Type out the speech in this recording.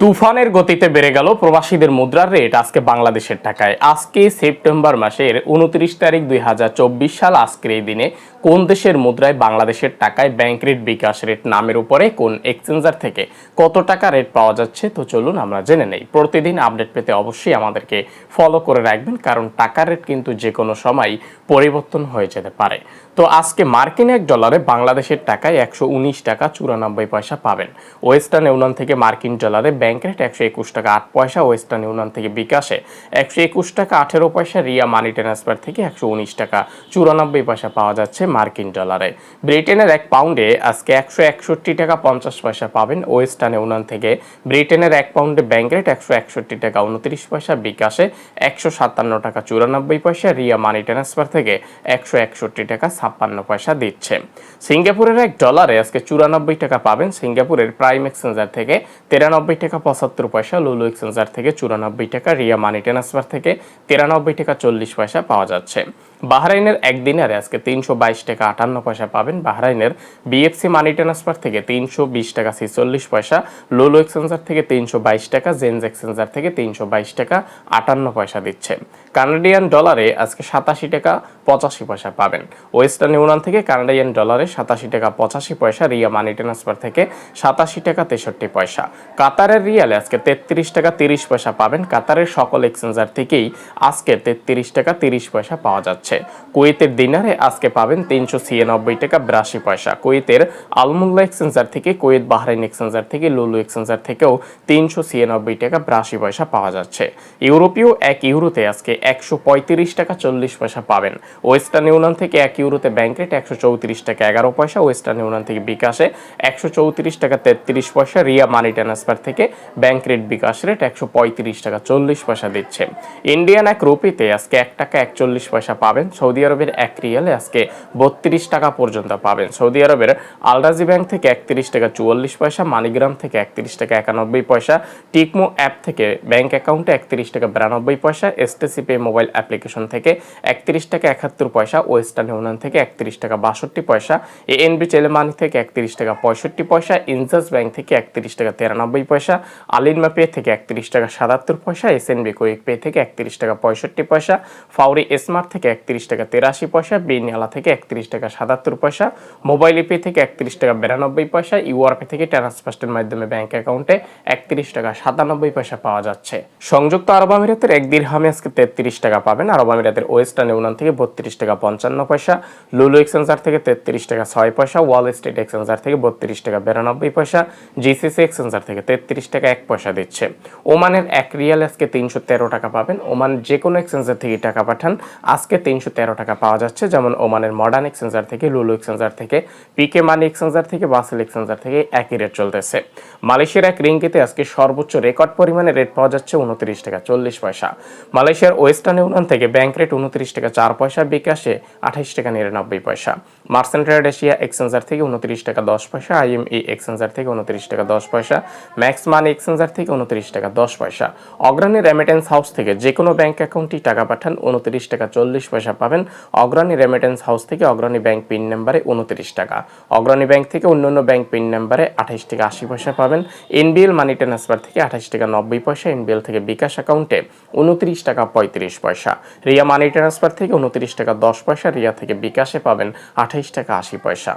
তুফানের গতিতে বেড়ে গেল প্রবাসীদের মুদ্রার রেট আজকে বাংলাদেশের টাকায়। আজকে সেপ্টেম্বর মাসের উনত্রিশ তারিখ দুই হাজার চব্বিশ সাল আজকের এই দিনে কোন দেশের মুদ্রায় বাংলাদেশের টাকায় ব্যাংক রেট বিকাশ রেট নামের উপরে, কোন এক্সচেঞ্জার থেকে কত টাকা রেট পাওয়া যাচ্ছে, তো চলুন আমরা জেনে নেই। প্রতিদিন আপডেট পেতে অবশ্যই আমাদেরকে ফলো করে রাখবেন, কারণ টাকার রেট কিন্তু যে কোনো সময় পরিবর্তন হয়ে যেতে পারে। তো আজকে মার্কিন এক ডলারে বাংলাদেশের টাকায় একশো উনিশ টাকা চুরানব্বই পয়সা পাবেন। ওয়েস্টার্ন ইউনিয়ন থেকে মার্কিন ডলারে ব্যাংক রেট একশো একুশ টাকা আট পয়সা ওয়েস্টার্ন ইউনিয়ন থেকে বিকাশে। একশো একুশ টাকা আঠেরো পয়সা রিয়া মানি ট্রান্সফার থেকে একশো উনিশ টাকা চুরানব্বই পয়সা পাওয়া যাচ্ছে মার্কিন ডলারে। ব্রিটেনের এক পাউন্ডে আজকে একশো একষট্টি টাকা পঞ্চাশ পয়সা পাবেন ওয়েস্টার্ন ইউনিয়ন থেকে। ব্রিটেনের এক পাউন্ডে ব্যাংক রেট একশো একষট্টি টাকা উনত্রিশ পয়সা, বিকাশে একশো সাতান্ন টাকা চুরানব্বই পয়সা, রিয়া মানি ট্রান্সফার থেকে একশো একষট্টি টাকা ছাপ্পান্ন পয়সা দিচ্ছে। সিঙ্গাপুরের এক ডলারে আজকে চুরানব্বই টাকা পাবেন। সিঙ্গাপুরের প্রাইম এক্সচেঞ্জার থেকে তিরানব্বই টাকা পঁচাত্তর পয়সা, লুলু এক্সচেঞ্জার থেকে চুরানব্বই টাকা, রিয়া মানি ট্রান্সফার থেকে তিরানব্বই টাকা চল্লিশ পয়সা পাওয়া যাচ্ছে। বাহরাইনের একদিনারে আজকে তিনশো বাইশ টাকা আটান্ন পয়সা পাবেন বাহরাইনের বিএফসি মানি ট্রান্সফার থেকে তিনশো বিশ টাকা, ছেচল্লিশ পয়সা লোলো এক্সচেঞ্জার থেকে তিনশো বাইশ টাকা জেন্স এক্সচেঞ্জার থেকে তিনশো বাইশ টাকা আটান্ন পয়সা দিচ্ছে। কানাডিয়ান ডলারে আজকে সাতাশি টাকা পঁচাশি পয়সা পাবেন। ওয়েস্টার্ন ইউনিয়ন থেকে কানাডিয়ান ডলারে সাতাশি টাকা পঁচাশি পয়সা, রিয়া মানি ট্রান্সফার থেকে সাতাশি টাকা তেষট্টি পয়সা। কাতারের রিয়ালে আজকে তেত্রিশ টাকা তিরিশ পয়সা পাবেন। কাতারের সকল এক্সচেঞ্জার থেকেই আজকে তেত্রিশ টাকা তিরিশ পয়সা পাওয়া যাচ্ছে। কুয়েতের দিনারে আজকে পাবেন তিনশো ছিয়ানব্বই টাকা বিরাশি পয়সা। কুয়েতের আলমুল্লা এক্সচেঞ্জার থেকে, কুয়েত বাহরাইন এক্সচেঞ্জার থেকে, লুলু এক্সচেঞ্জার থেকেও তিনশো ছিয়ানব্বই টাকা বিরাশি পয়সা পাওয়া যাচ্ছে। ইউরোপীয় এক ইউরোতে আজকে একশো পঁয়ত্রিশ টাকা চল্লিশ পয়সা পাবেন। ওয়েস্টার্ন ইউনিয়ন থেকে এক ইউরোতে ব্যাংক রেট একশো চৌত্রিশ টাকা এগারো পয়সা। ওয়েস্টার্ন ইউনিয়ন থেকে বিকাশে একশো চৌত্রিশ টাকা তেত্রিশ পয়সা। রিয়া মানি ট্রান্সফার থেকে ব্যাংক রেট বিকাশ রেট একশো পঁয়ত্রিশ টাকা চল্লিশ পয়সা দিচ্ছে। ইন্ডিয়ান এক রুপিতে আজকে এক টাকা একচল্লিশ পয়সা পাবেন। সৌদি আরবের এক রিয়ালে আজকে বত্রিশ টাকা পর্যন্ত পাবেন। সৌদি আরবের আলরাজি ব্যাংক থেকে একত্রিশ টাকা চুয়াল্লিশ পয়সা, মানিগ্রাম থেকে একত্রিশ টাকা একানব্বই পয়সা, টিকমো অ্যাপ থেকে ব্যাংক অ্যাকাউন্টে একত্রিশ টাকা বিরানব্বই পয়সা এসটিসি পে মোবাইল অ্যাপ্লিকেশন থেকে একত্রিশ টাকা একাত্তর পয়সা, ওয়েস্টার্ন ইউনিয়ন থেকে একত্রিশ টাকা বাষট্টি পয়সা, এএনবি টেলেমানি থেকে একত্রিশ টাকা পঁয়ষট্টি পয়সা, ইনজাস ব্যাংক থেকে একত্রিশ টাকা তিরানব্বই পয়সা আলিনমা পে থেকে একত্রিশ টাকা সাতাত্তর পয়সা, এসএনবি কুইক পে থেকে একত্রিশ টাকা পঁয়ষট্টি পয়সা, ফাউরি স্মার্ট থেকে একত্রিশ টাকা তেরাশি পয়সা বিনিয়ালা থেকে একত্রিশ টাকা সাতাত্তর পয়সা, মোবাইল পে থেকে একত্রিশ টাকা বিরানব্বই পয়সা, ইউআরপে থেকে ট্রান্সফার্স্টের মাধ্যমে ব্যাংক অ্যাকাউন্টে একত্রিশ টাকা সাতানব্বই পয়সা পাওয়া যাচ্ছে। সংযুক্ত আরব আমিরাতের এক দিরহামে আজকে তেত্রিশ টাকা পাবেন। আরব আমিরাতের ওয়েস্টার্ন ইউনিয়ন থেকে বত্রিশ টাকা পঞ্চান্ন পয়সা, লুলু এক্সচেঞ্জার থেকে তেত্রিশ টাকা ছয় পয়সা, ওয়াল স্ট্রিট এক্সচেঞ্জার থেকে বত্রিশ টাকা বিরানব্বই পয়সা, জিসিসি এক্সচেঞ্জার থেকে তেত্রিশ টাকা এক পয়সা দিচ্ছে। ওমানের এক রিয়াল আজকে তিনশো তেরো টাকা পাবেন। ওমান যে কোনো এক্সচেঞ্জার থেকে টাকা পাঠান। আজকে তিনশো তেরো টাকা পাওয়া যাচ্ছে, যেমন ওমানের মডার্ন এক্সচেঞ্জার থেকে লুলু এক্সচেঞ্জার থেকে পিকে মানি এক্সচেঞ্জার থেকে বাসেল এক্সচেঞ্জার থেকে একই রেট চলতেছে। মালয়েশিয়ার এক রিঙ্গিতে আজকে সর্বোচ্চ রেকর্ড পরিমাণে রেট পাওয়া যাচ্ছে উনত্রিশ টাকা চল্লিশ পয়সা। মালয়েশিয়ার ওয়েস্টার্ন ইউনিয়ন থেকে ব্যাংক রেট উনত্রিশ টাকা চার পয়সা, বিকাশে আঠাইশ টাকা নিরানব্বই পয়সা। মার্সেন্ট ট্রেড এশিয়া এক্সচেঞ্জার থেকে উনত্রিশ টাকা দশ পয়সা আইএমই এক্সচেঞ্জার থেকে উনত্রিশ টাকা দশ পয়সা ম্যাক্স মানি এক্সচেঞ্জার থেকে উনত্রিশ টাকা দশ পয়সা। অগ্রণী রেমিটেন্স হাউস থেকে যে কোনো ব্যাংক অ্যাকাউন্টে টাকা পাঠান, উনত্রিশ টাকা চল্লিশ পয়সা পাবেন। অগ্রণী রেমিটেন্স হাউস থেকে অগ্রণী ব্যাংক পিন নাম্বারে উনত্রিশ টাকা। অগ্রণী ব্যাংক থেকে অন্যান্য ব্যাংক পিন নাম্বারে আঠাইশ টাকা আশি পয়সা পাবেন। এনবিএল মানি ট্রান্সফার থেকে আঠাশ টাকা নব্বই পয়সা এনবিএল থেকে বিকাশ অ্যাকাউন্টে উনত্রিশ টাকা পঁয়ত্রিশ পয়সা। রিয়া মানি ট্রান্সফার থেকে উনত্রিশ টাকা দশ পয়সা, রিয়া থেকে বিকাশে পাবেন আঠাইশ টাকা আশি পয়সা।